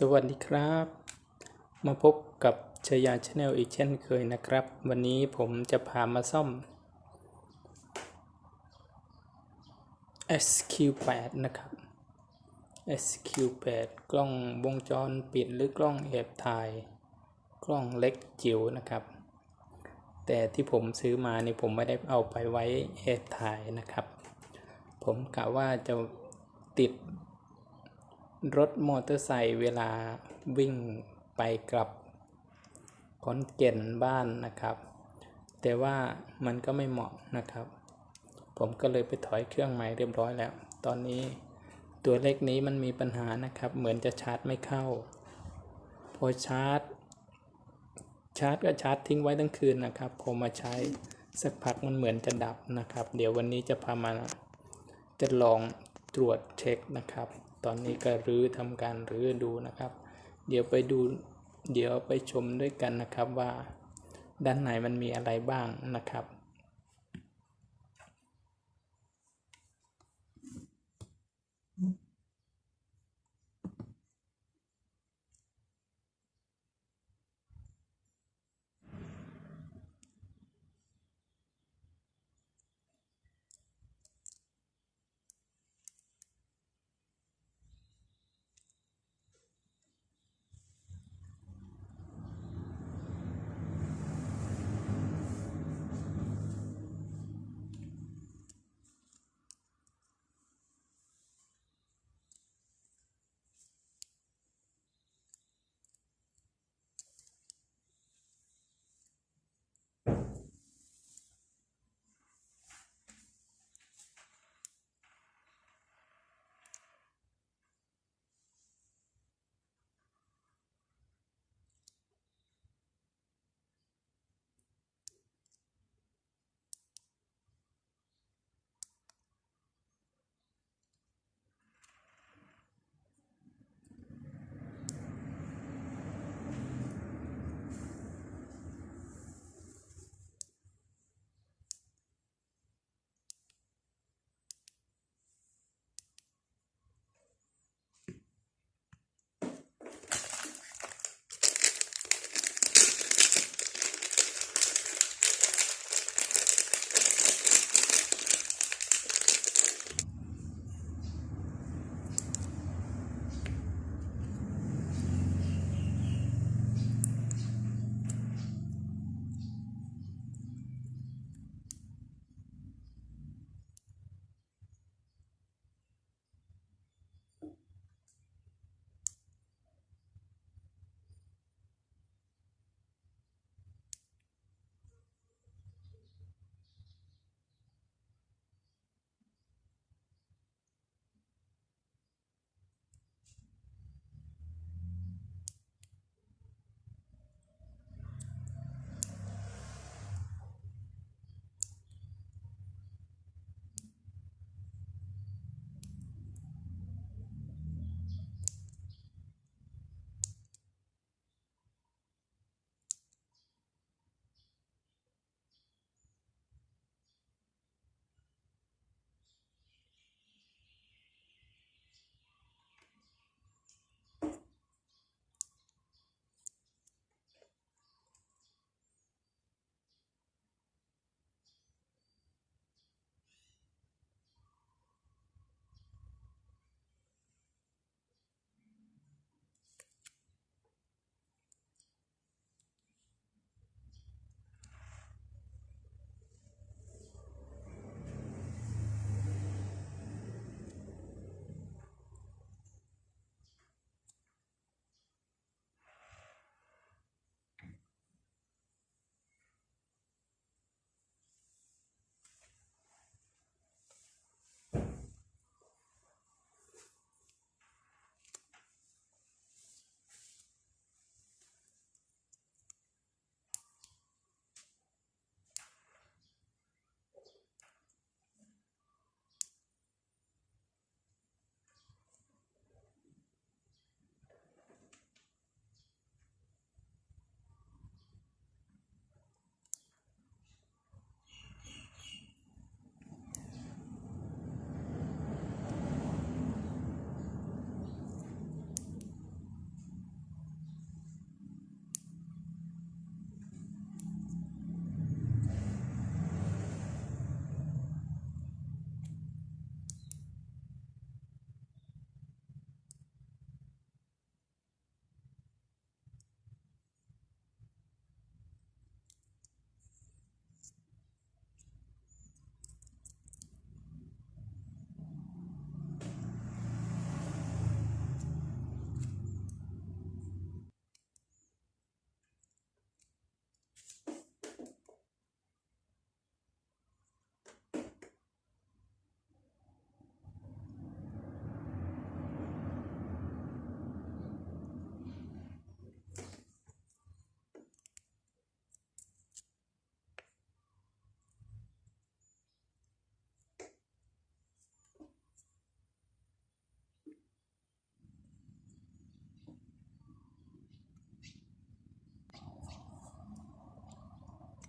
สวัสดีครับ มาพบกับชยาชาแนลอีกเช่นเคยนะครับ วันนี้ผมจะพามาซ่อม SQ8 นะครับ SQ8 กล้องวงจรปิดหรือกล้องแอบถ่าย กล้องเล็กจิ๋วนะครับ แต่ที่ผมซื้อมานี่ผมไม่ได้เอาไปไว้แอบถ่ายนะครับ ผมกะว่าจะติด รถมอเตอร์ไซค์เวลาวิ่งไปกลับขอนเก่นบ้านนะครับ แต่ว่ามันก็ไม่เหมาะนะครับ ผมก็เลยไปถอยเครื่องใหม่เรียบร้อยแล้ว ตอนนี้ตัวเลขนี้มันมีปัญหานะครับ เหมือนจะชาร์จไม่เข้า พอชาร์จ ชาร์จก็ชาร์จทิ้งไว้ทั้งคืนนะครับพอมาใช้สักพักมันเหมือนจะดับนะครับ เดี๋ยววันนี้จะพามาจะลองตรวจเช็คนะครับ ตอนนี้ก็รื้อทำการรื้อดูนะครับ เดี๋ยวไปดูเดี๋ยวไปชมด้วยกันนะครับว่า ด้านในมันมีอะไรบ้างนะครับ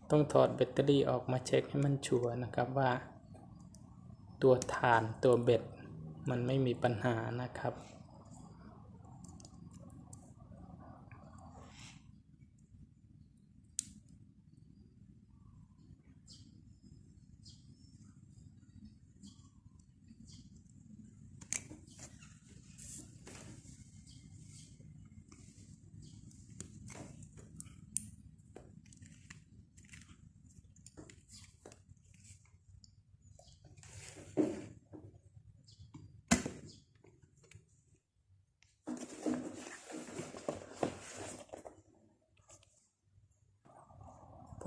ต้องถอดแบตเตอรี่ออกมาเช็คให้มันชัวร์นะครับว่า ตัวฐานตัวเบ็ดมันไม่มีปัญหานะครับ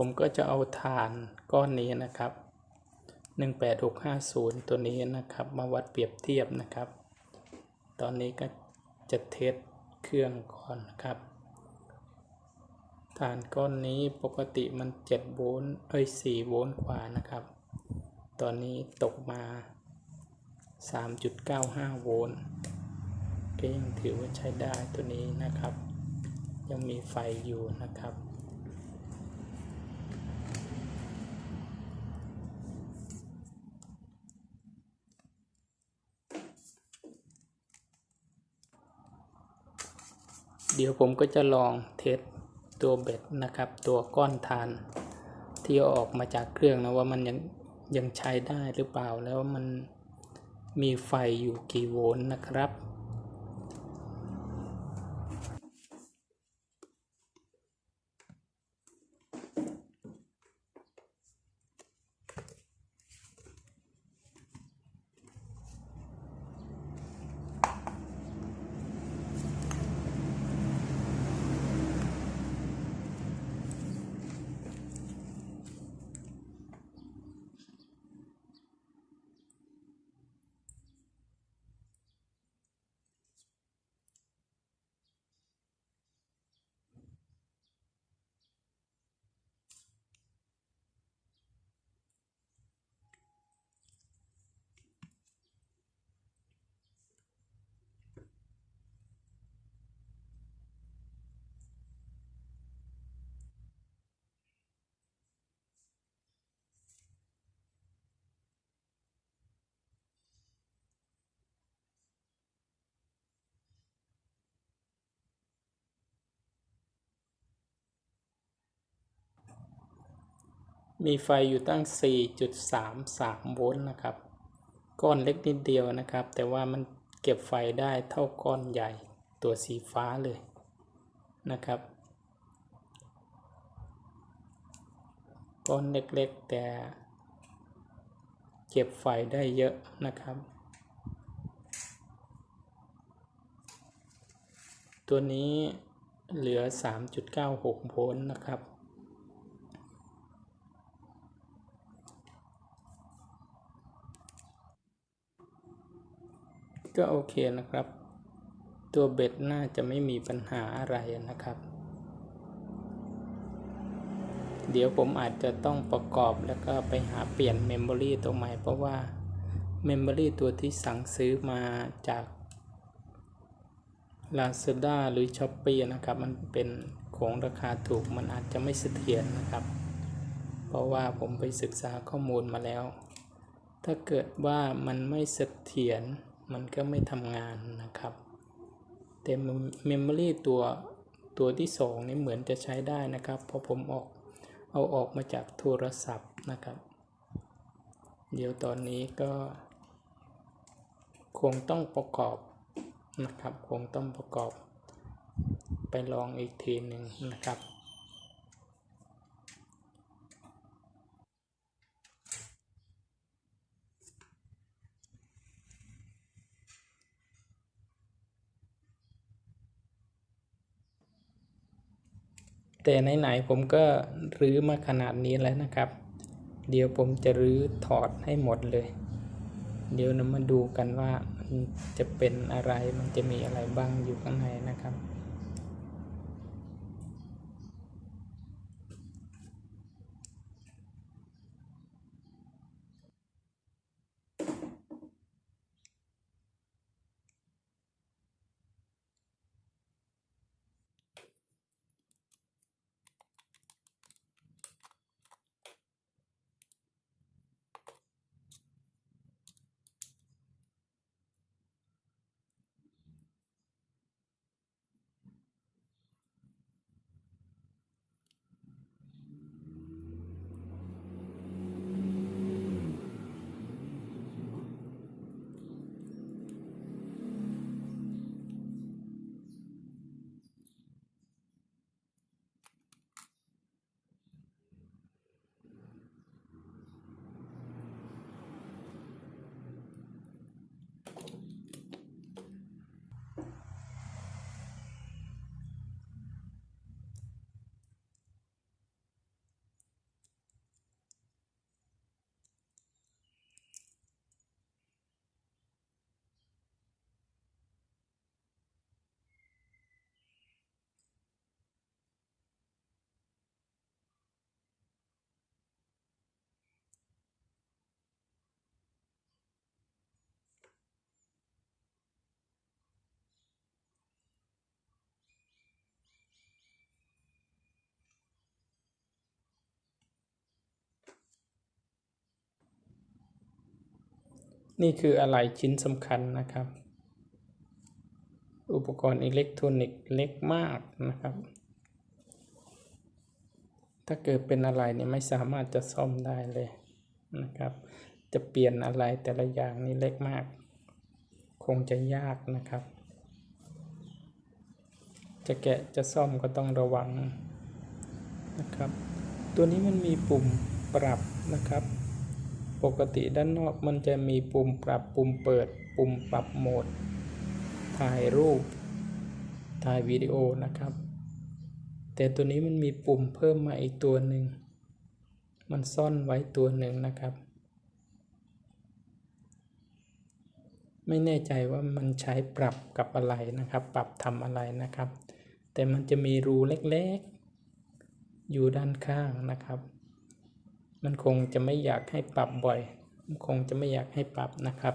ผมก็จะเอาฐานก้อนนี้นะครับ 18650 ตัวนี้นะครับ มาวัดเปรียบเทียบนะครับ ตอนนี้ก็จะเทสเครื่องก่อนนะครับ ฐานก้อนนี้ปกติมัน7โวลต์เอ้ย4โวลต์กว่านะครับ ตอนนี้ตกมา 3.95 โวลต์ก็ยังถือว่าใช้ได้ตัวนี้นะครับ ยังมีไฟอยู่นะครับ เดี๋ยวผมก็จะลองเทสตัวเบ็ดนะครับ ตัวก้อนทาน ที่ออกมาจากเครื่องนะว่ามันยังยังใช้ได้หรือเปล่าแล้วมันมีไฟอยู่กี่โวลต์นะครับ มีไฟอยู่ตั้ง 4.33 โวลต์นะครับ ก้อนเล็กนิดเดียวนะครับ แต่ว่ามันเก็บไฟได้เท่าก้อนใหญ่ตัวสีฟ้าเลยนะครับ ก้อนเล็กๆแต่เก็บไฟได้เยอะนะครับ ตัวนี้เหลือ 3.96 โวลต์นะครับ ก็โอเคนะครับ ตัวเบ็ดน่าจะไม่มีปัญหาอะไรนะครับ เดี๋ยวผมอาจจะต้องประกอบแล้วก็ไปหาเปลี่ยนเมมโมรีตัวใหม่เพราะว่าเมมโมรีตัวที่สั่งซื้อมาจาก Lazada หรือ s h อ p e e นะครับ มันเป็นของราคาถูกมันอาจจะไม่เสถียรนะครับ เพราะว่าผมไปศึกษาข้อมูลมาแล้ว ถ้าเกิดว่ามันไม่เสถียร มันก็ไม่ทำงานนะครับ แต่เมมโมรีตัวตัวที่สองนี่เหมือนจะใช้ได้นะครับ เพราะผมออกเอาออกมาจากโทรศัพท์นะครับ เดี๋ยวตอนนี้ก็ คงต้องประกอบนะครับ คงต้องประกอบ ไปลองอีกทีหนึ่งนะครับ แต่ไหนๆผมก็รื้อมาขนาดนี้แล้วนะครับ เดี๋ยวผมจะรื้อถอดให้หมดเลย เดี๋ยวเรามาดูกันว่ามันจะเป็นอะไรมันจะมีอะไรบ้างอยู่ข้างในนะครับ นี่คืออะไรชิ้นสำคัญนะครับ อุปกรณ์อิเล็กทรอนิกส์เล็กมากนะครับ ถ้าเกิดเป็นอะไรเนี่ยไม่สามารถจะซ่อมได้เลยนะครับ จะเปลี่ยนอะไรแต่ละอย่างนี่เล็กมาก คงจะยากนะครับ จะแกะจะซ่อมก็ต้องระวังนะครับ ตัวนี้มันมีปุ่มปรับนะครับ ปกติด้านนอกมันจะมีปุ่มปรับปุ่มเปิด ปุ่มปรับโหมด ถ่ายรูป ถ่ายวิดีโอนะครับ แต่ตัวนี้มันมีปุ่มเพิ่มมาอีกตัวหนึ่ง มันซ่อนไว้ตัวหนึ่งนะครับ ไม่แน่ใจว่ามันใช้ปรับกับอะไรนะครับ ปรับทำอะไรนะครับ แต่มันจะมีรูเล็กๆ อยู่ด้านข้างนะครับ มันคงจะไม่อยากให้ปรับบ่อยมันคงจะไม่อยากให้ปรับนะครับ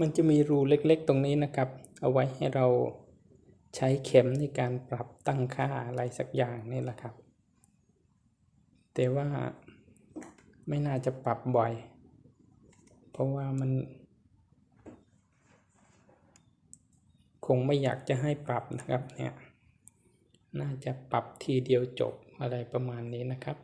มันจะมีรูเล็กๆตรงนี้นะครับ เอาไว้ให้เราใช้เข็มในการปรับตั้งค่าอะไรสักอย่างนี่แหละครับ แต่ว่าไม่น่าจะปรับบ่อย เพราะว่ามัน คงไม่อยากจะให้ปรับนะครับเนี่ย น่าจะปรับทีเดียวจบอะไรประมาณนี้นะครับ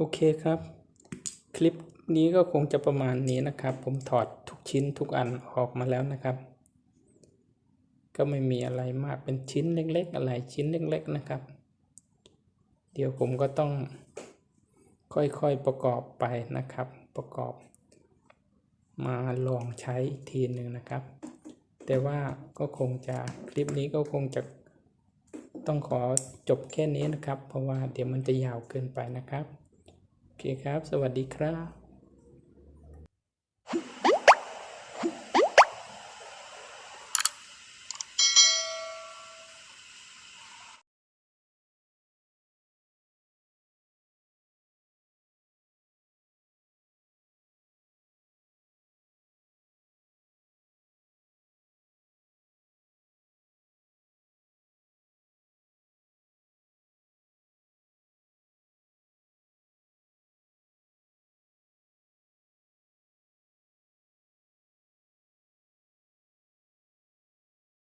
โอเคครับ คลิปนี้ก็คงจะประมาณนี้นะครับ ผมถอดทุกชิ้นทุกอันออกมาแล้วนะครับ ก็ไม่มีอะไรมากเป็นชิ้นเล็ก ๆ อะไรชิ้นเล็ก ๆ นะครับ เดี๋ยวผมก็ต้องค่อยๆประกอบไปนะครับ ประกอบ มาลองใช้อีกทีหนึ่งนะครับ แต่ว่าก็คงจะคลิปนี้ก็คงจะต้องขอจบแค่นี้นะครับ เพราะว่าเดี๋ยวมันจะยาวเกินไปนะครับ โอเคครับ สวัสดีครับ